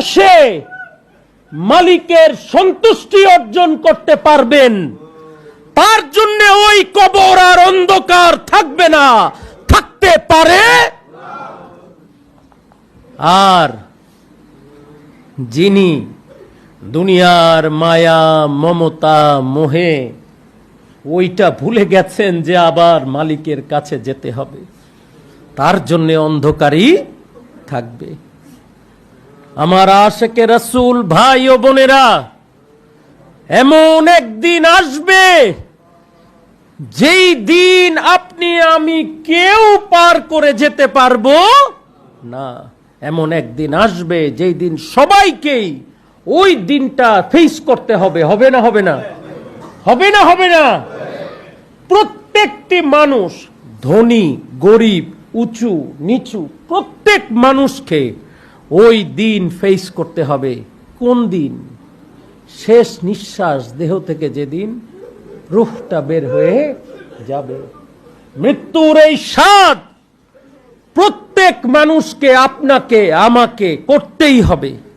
বসে মালিকের সন্তুষ্টি অর্জন করতে পারবেন। তার জন্য ওই কবর আর অন্ধকার থাকবে না। থাকতে পারে? আর যিনি দুনিয়ার মায়া, মমতা, মোহে, ওইটা ভুলে গেছেন যে আবার মালিকের কাছে যেতে হবে। তার জন্য অন্ধকারই থাকবে। আমার আশেকে রসুল ভাই ও বোনেরা, এমন একদিন আসবে যেই দিন আপনি আমি কেউ পার করে যেতে পারব না। এমন একদিন আসবে যেই দিন সবাইকেই ওই দিনটা ফেস করতে হবে। হবে না হবে না? হবে না হবে না? প্রত্যেকটি মানুষ ধনী, গরিব, উঁচু, নিচু, প্রত্যেক মানুষকে ওই দিন ফেস করতে হবে। কোন দিন? শেষ নিঃশ্বাস দেহ থেকে যেদিন রুফটা বের হয়ে যাবে। মৃত্যুর এই স্বাদ প্রত্যেক মানুষকে, আপনাকে, আমাকে করতেই হবে।